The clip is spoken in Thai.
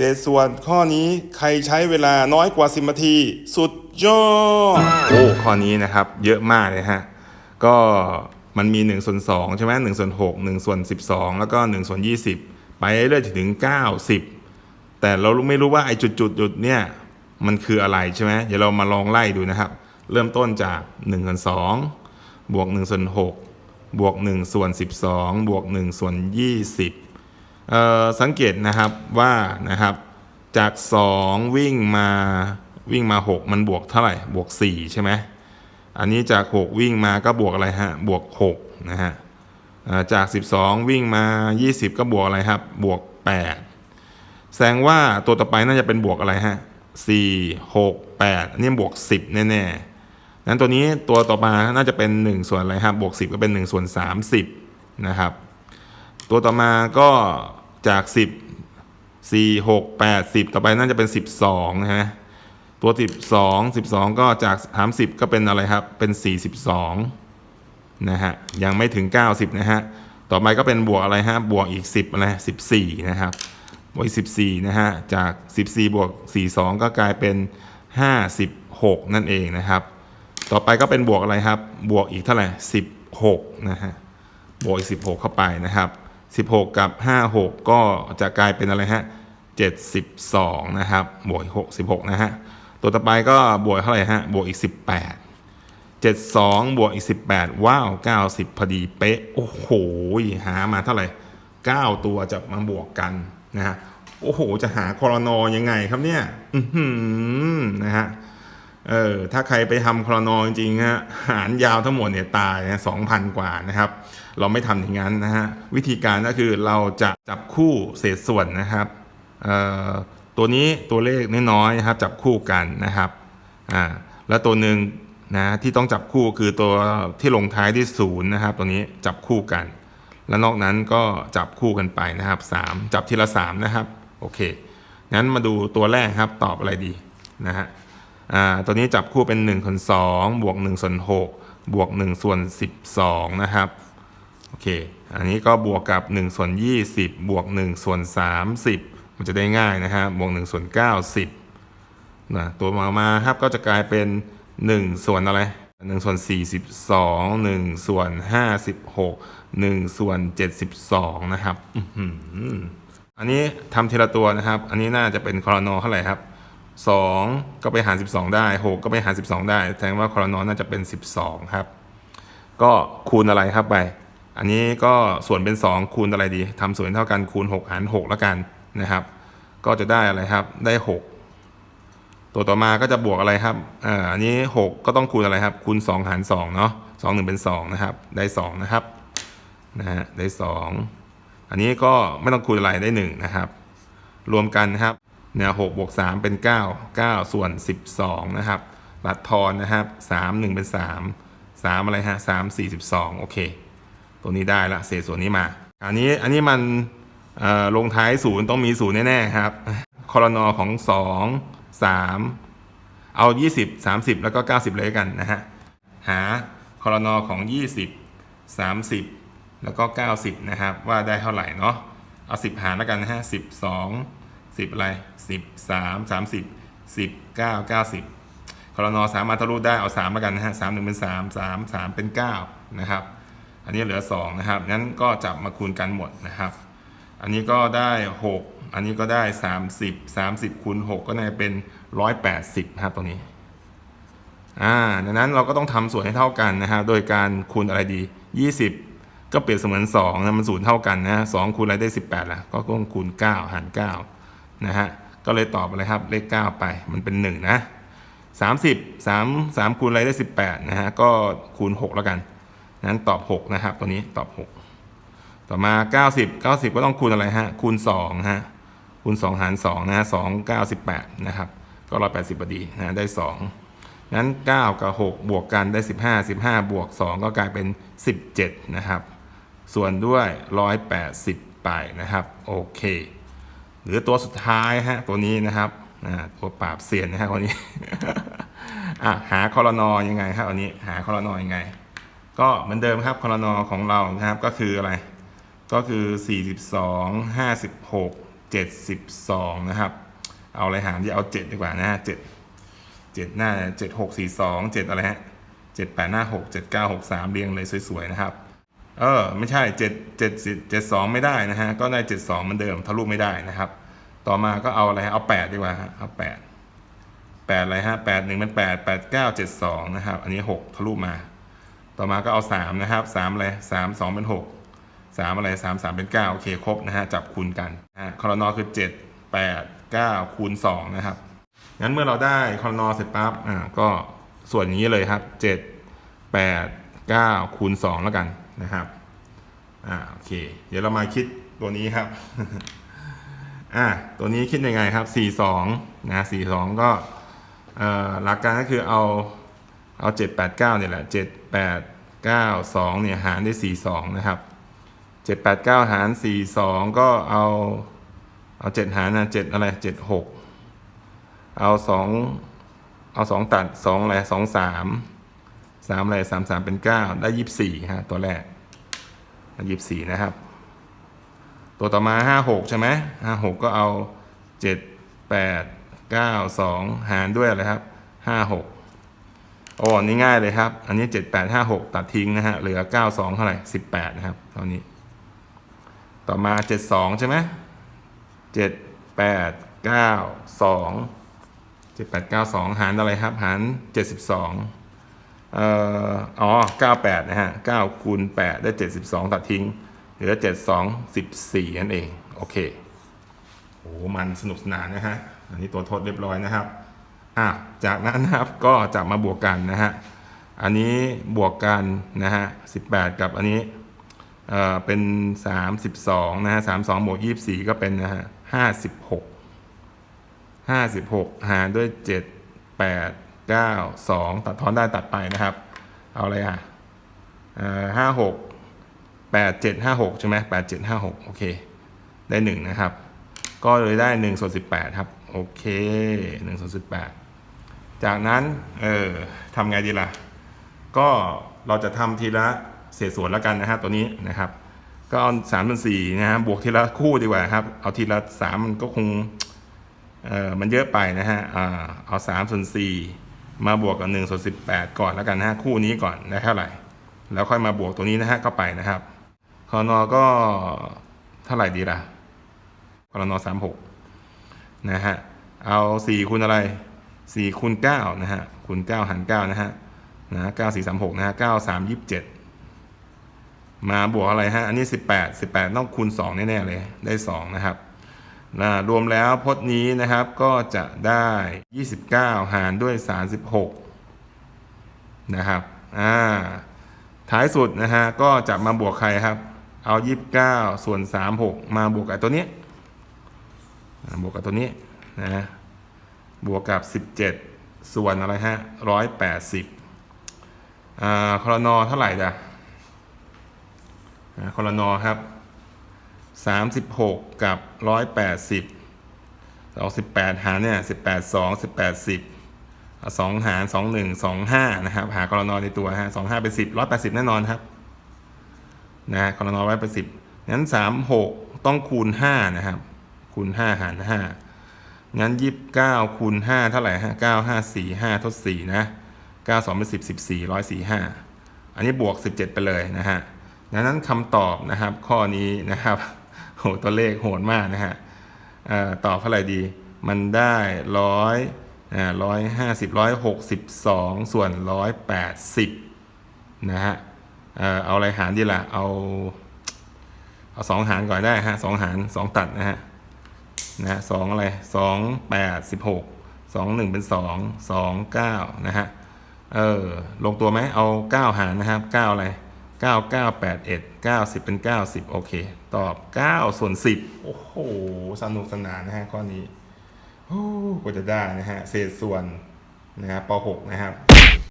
ศษส่วนข้อนี้ใครใช้เวลาน้อยกว่า 10นาที สุดยอดโอ้ข้อนี้นะครับ เยอะมากเลยฮะ ก็มันมี1ส่วน2ใช่ไหม1ส่วน6 1ส่วน12 แล้วก็1ส่วน20 ไปเรื่อยๆถึง 90 แต่เราไม่รู้ว่าไอ้จุดๆจุดเนี่ย มันคืออะไรใช่ไหมเดี๋ยวเรามาลองไล่ดูนะครับ เริ่มต้นจาก1ส่วน2บวก1ส่วน6บวก1ส่วน12 บวก1ส่วน20 สังเกตนะครับว่านะครับจาก 2 วิ่งมาวิ่งมา 6 มันบวกเท่าไหร่บวก 4 ใช่ไหมอันนี้จาก 6 วิ่งมาก็บวกอะไรฮะบวก6นะฮะจาก 12 วิ่งมา 20 ก็บวกอะไรครับบวก 8 แสดงว่าตัวต่อไปน่าจะเป็นบวกอะไรฮะ4 6 8อันนี้บวก 10 แน่ๆนั้นตัวนี้ตัวต่อมาน่าจะเป็น 1 ส่วนอะไรครับบวก 10 ก็เป็น 1 ส่วน 30 นะครับ ตัวต่อมาก็ จาก10 4 6 8 10ต่อไปน่าจะเป็น12นะฮะตัว12 12ก็จาก30ก็เป็นอะไรครับ เป็น42นะฮะยังไม่ถึง90นะฮะต่อไปก็เป็นบวกอะไรฮะบวกอีก10อะไร14นะครับบวกอีก14นะฮะจาก14บวก42ก็กลายเป็น56นั่นเองนะครับ ต่อไปก็เป็นบวกอะไรครับ บวกอีกเท่าไหร่16นะฮะบวกอีก16เข้าไปนะครับ 16 กับ 56 ก็จะกลายเป็นอะไรฮะ 72 นะครับ บวกอีก66 นะฮะ ตัวต่อไปก็บวกเท่าไหร่ฮะ บวกอีก 18 72 บวกอีก 18 ว้าว 90 พอดีเป๊ะ โอ้โห หามาเท่าไหร่ 9 ตัวจะมาบวกกันนะฮะ โอ้โห จะหาคอรนอยังไงครับเนี่ย อือหือนะฮะ เออถ้าใครไปทำคลอนอจริงฮะหารยาวทั้งหมดเนี่ยตายสองพันกว่านะครับ เราไม่ทำอย่างนั้นนะฮะวิธีการก็คือเราจะจับคู่เศษส่วนนะครับเอ่อตัวนี้ตัวเลขน้อยๆนะครับ จับคู่กันนะครับอ่าแล้วตัวหนึ่งนะที่ต้องจับคู่คือตัวที่ลงท้ายที่ศูนย์นะครับ ตัวนี้จับคู่กัน แล้วนอกนั้นก็จับคู่กันไปนะครับสามจับทีละสามนะครับโอเคงั้นมาดูตัวแรกครับตอบอะไรดีนะฮะ อ่าตัวนี้จับคู่เป็น1ส่วน2บวก1ส่วน6บวก1ส่วน12 นะครับโอเคอันนี้ก็บวกกับ1ส่วน20 บวก1ส่วน30 มันจะได้ง่ายนะฮะบวก1ส่วน90นะตัวมามาครับก็จะกลายเป็น 1 ส่วนอะไร1ส่วน42 1ส่วน56 1ส่วน72 นะครับอันนี้ทำทีละตัวนะครับ อันนี้น่าจะเป็นคอรนอเท่าไหร่ครับ 2 ก็ไปหาร 12 ได้ 6 ก็ไปหาร 12 ได้แสดงว่าคอรนอน่าจะเป็น 12 ครับ ก็คูณอะไรครับไป อันนี้ก็ส่วนเป็น 2 คูณอะไรดีทำส่วนเท่ากันคูณ 6 หาร6แล้วกันนะครับ ก็จะได้อะไรครับ ได้ 6 ตัวต่อมาก็จะบวกอะไรครับอ่าอันนี้ 6 ก็ต้องคูณอะไรครับ คูณ 2 หาร2เนาะ2 1 เป็น 2 นะครับ ได้ 2 นะครับ นะฮะ ได้ 2 อันนี้ก็ไม่ต้องคูณอะไรได้ 1 นะครับ รวมกันนะครับ นี่ยหกบวกสามเป็นเก้าเก้าส่วนสิบสองนะครับตัดทอนนะครับสามหนึ่งเป็นสามสามอะไรฮะสามสี่สิบสองโอเค ตัวนี้ได้ละเศษส่วนนี้มา อันนี้อันนี้มันลงท้ายศูนย์ต้องมีศูนย์แน่ๆครับคอรนอของสองสามเอายี่สิบสามสิบแล้วก็เก้าสิบเลยกันนะฮะ หาคอรนอของยี่สิบสามสิบแล้วก็เก้าสิบนะครับ ว่าได้เท่าไหร่เนาะเอาสิบหารแล้วกันนะฮะสิบสอง สิบอะไรสิบสามสามสิบสิบเก้าเก้าสิบคอรนอสามารถทะลุได้เอาสามมากันนะฮะสามหนึ่งเป็นสามสามสามเป็นเก้านะครับ อันนี้เหลือสองนะครับงั้นก็จับมาคูณกันหมดนะครับ อันนี้ก็ได้หกอันนี้ก็ได้สามสิบสามสิบคูณหกก็น่าจะเป็นร้อยแปดสิบนะครับตรงนี้อ่าดังนั้นเราก็ต้องทำส่วนให้เท่ากันนะฮะโดยการคูณอะไรดี20ก็เปรียบเสมือน2นะมันศูนย์เท่ากันนะสองคูณอะไรได้ 18ล่ะก็ต้องคูณ 9 หาร 9 นะฮะก็เลยตอบอะไรครับเลข 9 ไปมันเป็น 1 นะ 30 3 3คูณอะไรได้ 18นะฮะก็คูณ 6 แล้วกันนั้นตอบ 6 นะครับ ตัวนี้ตอบ 6 ต่อมา 90 90 ก็ต้องคูณอะไรฮะคูณ2ฮะคูณ 2 หาร2นะฮะ2 98นะครับก็180พอดีนะได้2งั้น 9 กับ 6 บวกกันได้ 15 15 บวก 2 ก็กลายเป็น 17 นะครับ ส่วนด้วย 180 ไปนะครับ โอเค หรือตัวสุดท้ายฮะตัวนี้นะครับตัวปราบเซียนนะฮะคนนี้อะหาคอรนอยังไงครับอันนี้หาคอรนอยังไง ก็เหมือนเดิมครับคอรนอของเรานะครับก็คืออะไร ก็คือ 42 56เจ็ดสิบสองนะครับ เอาอะไรหารที่เอาเจ็ดดีกว่านะฮะเจ็ดเจ็ดหน้าเจ็ดหกสี่สองเจ็ดอะไรฮะเจ็ดแปดหน้าหกเจ็ดเก้าหกสามเรียงเลยสวยๆนะครับ เออไม่ใช่เจ็ดเจ็ดสิบเจ็ดสองไม่ได้นะฮะ ก็ได้เจ็ดสองเหมือนเดิมทะลุไม่ได้นะครับ ต่อมาก็เอาอะไรฮะเอาแปดดีกว่าฮะเอาแปดแปดอะไรฮะแปดหนึ่งเป็นแปดแปดเก้าเจ็ดสองนะครับ อันนี้หกทะลุมา ต่อมาก็เอาสามนะครับสามอะไรสามสองเป็นหกสามอะไรสามสามเป็นเก้าโอเคครบนะฮะจับคูณกันอ่าคอรนอคือเจ็ดแปดเก้าคูณสองนะครับงั้นเมื่อเราได้คอรนอเสร็จปั๊บอ่าก็ส่วนนี้เลยครับเจ็ดแปดเก้าคูณสองแล้วกัน นะครับอ่าโอเค เดี๋ยวเรามาคิดตัวนี้ครับอ่าตัวนี้คิดยังไงครับสี่สองนะสี่สองก็เอ่อหลักการก็คือเอาเอาเจ็ดแปดเก้าเนี่ยแหละเจ็ดแปดเก้าสองเนี่ยหารด้สี่สองนะครับเจ็ดแปดเก้าหารสี่สองก็เอาเอาเจ็ดหารนะเจ็ดอะไรเจ็ดหกเอาสองเอาสองตัดสองอะไรสอง สามอะไรสามสามเป็นเก้าได้ยี่สี่ฮะตัวแรกยี่สี่นะครับ ตัวต่อมาห้าหกใช่ไหมห้าหกก็เอาเจ็ดแปดเก้าสองหารด้วยอะไรครับห้าหกโอ้อันนี่ง่ายเลยครับ อันนี้เจ็ดแปดห้าหกตัดทิ้งนะฮะเหลือเก้าสองเท่าไหร่สิบแปดนะครับเท่านี้ ต่อมาเจ็ดสองใช่ไหมเจ็ดแปดเก้าสองเจ็ดแปดเก้าสองหารอะไรครับ หารเจ็ดสิบสอง อ่ออ๋อเก้าแปดนะฮะเก้าคูณแปดได้เจ็ดสิบสองตัดทิ้ง เหลือเจ็ดสองสิบสี่นั่นเอง โอเค โอ้มันสนุกสนานนะฮะ อันนี้ตัวทดเรียบร้อยนะครับ อะ จากนั้นนะครับ ก็จะมาบวกกันนะฮะ อันนี้บวกกันนะฮะ 18 กับอันนี้ เอ่อ เป็น 32 นะฮะ 32 บวก 24 ก็เป็นนะฮะ 56 56 หารด้วย 7 8 9 2ตัดทอนได้ตัดไปนะครับ เอาอะไรอะเอ่อ56 87 56ใช่ไหม87 56โอเค ได้1นะครับ ก็เลยได้1ส่วน18ครับ โอเค1ส่วน18จากนั้น เออทำไงดีล่ะ ก็เราจะทำทีละเศษส่วนแล้วกันนะฮะตัวนี้นะครับ ก็เอาสามส่วนสี่นะฮะบวกทีละคู่ดีกว่าครับ เอาทีละสามมันก็คงเออมันเยอะไปนะฮะ อ่า เอาสามส่วนสี่ มาบวกกับหนึ่งส่วนสิบแปดก่อนแล้วกันนะฮะคู่นี้ก่อนได้เท่าไหร่ แล้วค่อยมาบวกตัวนี้นะฮะเข้าไปนะครับคอนอก็เท่าไหร่ดีล่ะคอนอสามหกนะฮะเอาสี่คูณอะไรสี่คูณเก้านะฮะคูณเก้าหารเก้านะฮะนะเก้าสี่สามหกนะฮะเก้าสามยี่สิบเจ็ดมาบวกอะไรฮะอันนี้สิบแปดสิบแปดต้องคูณสองแน่ๆเลยได้สองนะครับ นะรวมแล้วพจน์นี้นะครับก็จะได้ 29 หารด้วย 36 นะครับอ่าท้ายสุดนะฮะก็จะมาบวกใครครับ เอา 29 ส่วน 36 มาบวกกับตัวนี้ บวกกับตัวนี้นะบวกกับ 17 ส่วนอะไรฮะ 180อ่าคอรนอเท่าไหร่จ้ะอ่าคอรนอครับ สามสิบหกกับร้อยแปดสิบสองสิบแปดหารเนี่ยสิบแปดสองสิบแปดสิบสองหารสองหนึ่งสองห้านะครับ หากรนอในตัวฮะสองห้าเป็นสิบร้อยแปดสิบแน่นอนครับนะกรนอร้อยแปดสิบงั้นสามหกต้องคูณห้านะครับ คูณห้าหารห้างั้นยี่สิบเก้าคูณห้าเท่าไหร่ฮะเก้าห้าสี่ห้าทดสี่นะเก้าสองเป็นสิบสิบสี่ร้อยสี่ห้าอันนี้บวกสิบเจ็ดไปเลยนะฮะดังนั้นคำตอบนะครับ ข้อนี้นะครับ โหตัวเลขโหดมากนะฮะเอ่อตอบเท่าไหร่ดี มันได้ร้อยร้อยห้าสิบร้อยหกสิบสองส่วนร้อยแปดสิบนะฮะเอ่อเอาอะไรหารดีล่ะ เอาเอาสองหารก่อนได้ฮะสองหารสองตัดนะฮะนะสองอะไรสองแปดสิบหกสองหนึ่งเป็นสองสองเก้านะฮะเออลงตัวไหมเอาเก้าหารนะครับเก้าอะไร เก้าเก้าแปดเอ็ดเก้าสิบเป็นเก้าสิบโอเค ตอบเก้าส่วนสิบโอ้โห สนุกสนานนะฮะข้อนี้โอ้กว่าจะได้นะฮะ เศษส่วนนะครับปหกนะครับ